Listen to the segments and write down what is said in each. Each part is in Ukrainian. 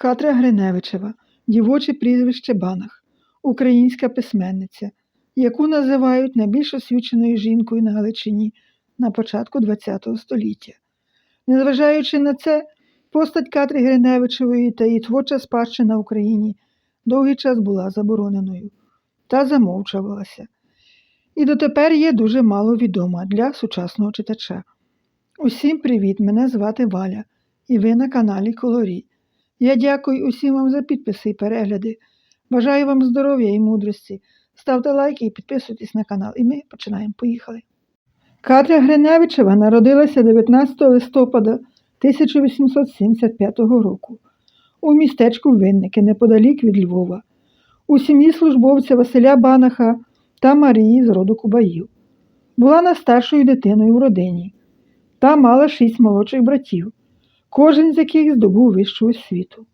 Катря Гриневичева, дівоче прізвище Банах, українська письменниця, яку називають найбільш освіченою жінкою на Галичині на початку ХХ століття. Незважаючи на це, постать Катрі Гриневичевої та її творча спадщина в Україні довгий час була забороненою та замовчувалася. І дотепер є дуже мало відома для сучасного читача. Усім привіт! Мене звати Валя, і ви на каналі Колорі. Я дякую усім вам за підписи і перегляди. Бажаю вам здоров'я і мудрості. Ставте лайки і підписуйтесь на канал. І ми починаємо. Поїхали. Катря Гриневичева народилася 19 листопада 1875 року у містечку Винники неподалік від Львова, у сім'ї службовця Василя Банаха та Марії з роду Кубаїв. Була найстаршою дитиною в родині та мала шість молодших братів, кожен з яких здобув вищу освіту.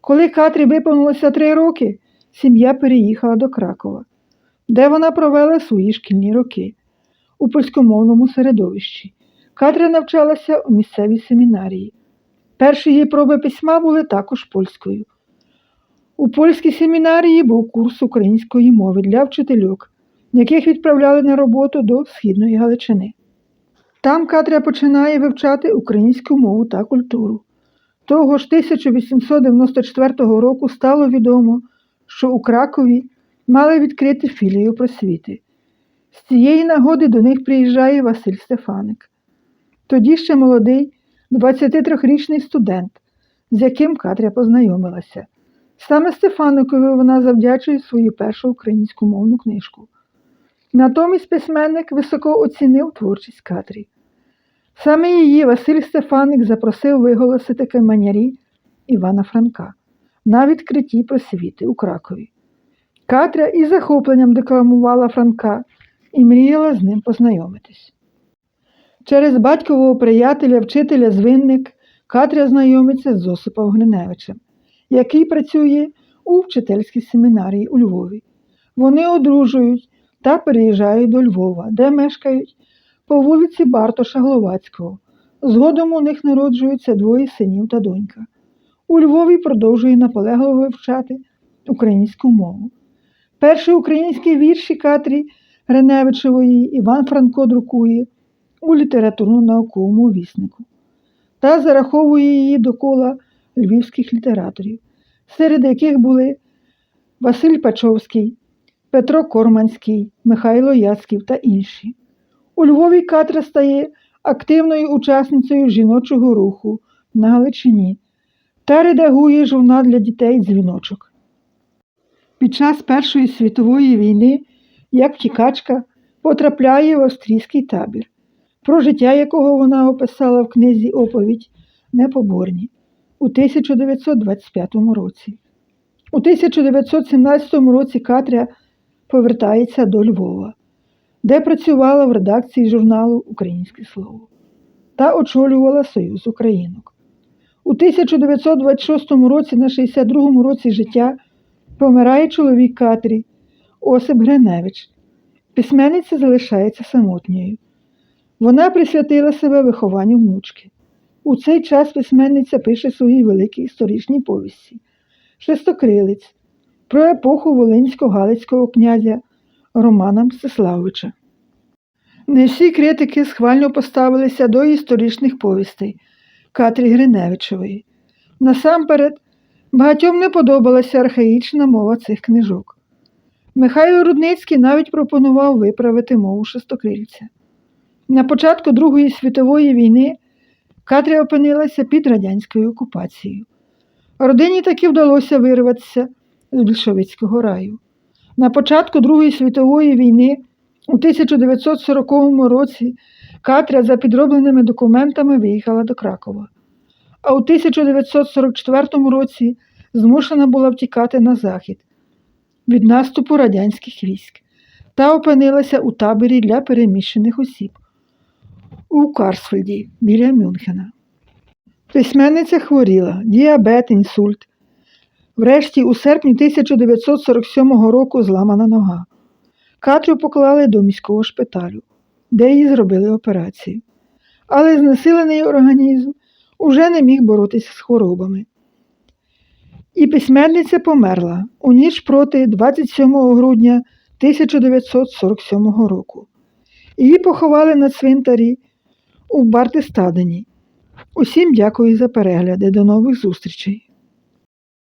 Коли Катрі виповнилося три роки, сім'я переїхала до Кракова, де вона провела свої шкільні роки у польськомовному середовищі. Катря навчалася у місцевій семінарії. Перші її проби письма були також польською. У польській семінарії був курс української мови для вчительок, яких відправляли на роботу до Східної Галичини. Там Катря починає вивчати українську мову та культуру. Того ж 1894 року стало відомо, що у Кракові мали відкрити філію просвіти. З цієї нагоди до них приїжджає Василь Стефаник. Тоді ще молодий, 23-річний студент, з яким Катря познайомилася. Саме Стефаникові вона завдячує свою першу українську мовну книжку. Натомість письменник високо оцінив творчість Катрі. Саме її Василь Стефаник запросив виголосити каменярі Івана Франка на відкритті просвіти у Кракові. Катря із захопленням декламувала Франка і мріяла з ним познайомитись. Через батькового приятеля, вчителя звинник, Катря знайомиться з Осипом Гриневичем, який працює у вчительській семінарії у Львові. Вони одружують та переїжджають до Львова, де мешкають по вулиці Бартоша Гловацького. Згодом у них народжуються двоє синів та донька. У Львові продовжує наполегливо вивчати українську мову. Перші українські вірші Катрі Гриневичевої Іван Франко друкує у літературно-науковому віснику та зараховує її до кола львівських літераторів, серед яких були Василь Пачовський, Петро Корманський, Михайло Яцьків та інші. У Львові Катра стає активною учасницею жіночого руху на Галичині та редагує журнал для дітей Дзвіночок. Під час Першої світової війни, як втікачка, потрапляє в австрійський табір, про життя якого вона описала в книзі Оповідь Непоборні у 1925 році. У 1917 році Катря повертається до Львова, де працювала в редакції журналу Українське слово та очолювала Союз Українок. У 1926 році, на 62-му році життя, помирає чоловік Катрі Осип Гриневич. Письменниця залишається самотньою. Вона присвятила себе вихованню внучки. У цей час письменниця пише свої великі історичні повісті Шестокрилець про епоху Волинсько-Галицького князя Романа Мстиславовича. Не всі критики схвально поставилися до історичних повістей Катрі Гриневичевої. Насамперед, багатьом не подобалася архаїчна мова цих книжок. Михайло Рудницький навіть пропонував виправити мову шестокрильця. На початку Другої світової війни Катря опинилася під радянською окупацією. Родині таки вдалося вирватися з більшовицького раю. На початку Другої світової війни у 1940 році Катря за підробленими документами виїхала до Кракова, а у 1944 році змушена була втікати на захід від наступу радянських військ та опинилася у таборі для переміщених осіб у Карсфельді біля Мюнхена. Письменниця хворіла, діабет, інсульт. Врешті, у серпні 1947 року зламана нога. Катрю поклали до міського шпиталю, де їй зробили операцію. Але знесилений організм уже не міг боротися з хворобами. І письменниця померла у ніч проти 27 грудня 1947 року. Її поховали на цвинтарі у Бартистадені. Усім дякую за перегляди. До нових зустрічей!